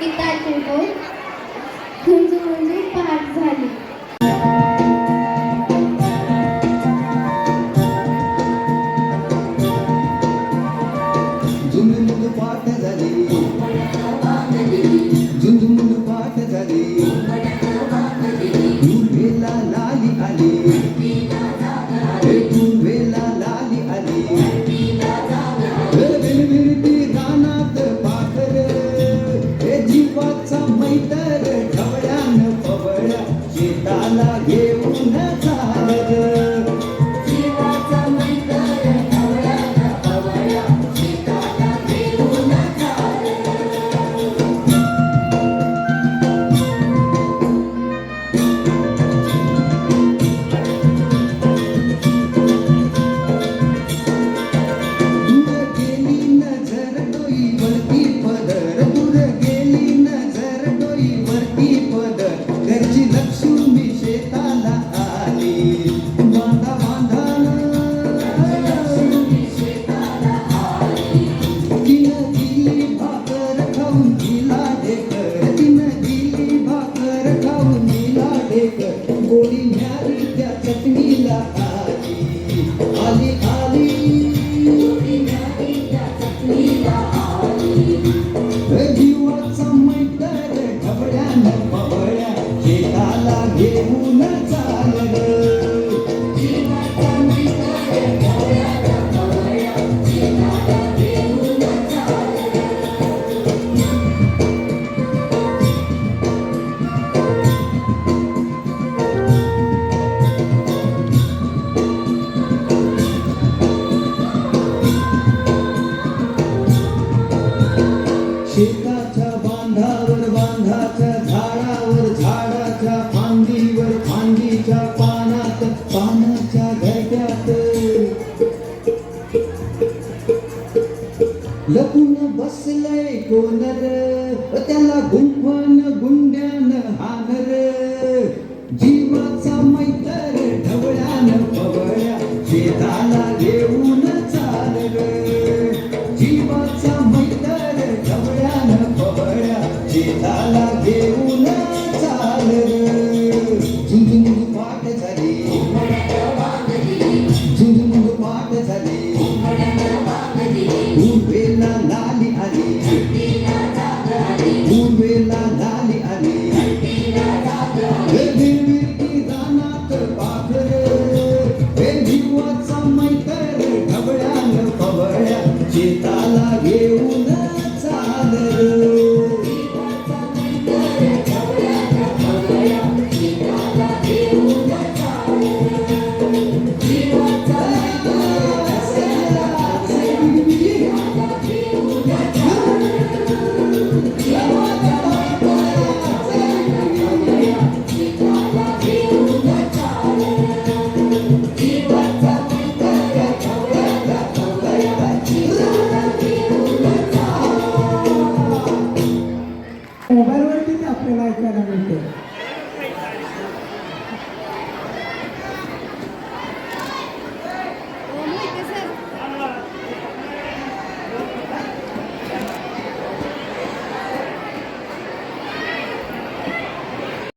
गीताचे बोल झुंज म्हणजे पाठ झाली. झुंज म्हणजे पाठ Ali बांधाच्या झाडावर झाडाच्या फांदीवर फांदीच्या पानात पानाच्या घरट्यात लपून बसलय कोण त्याला गुंफण Tá de talagueu, né?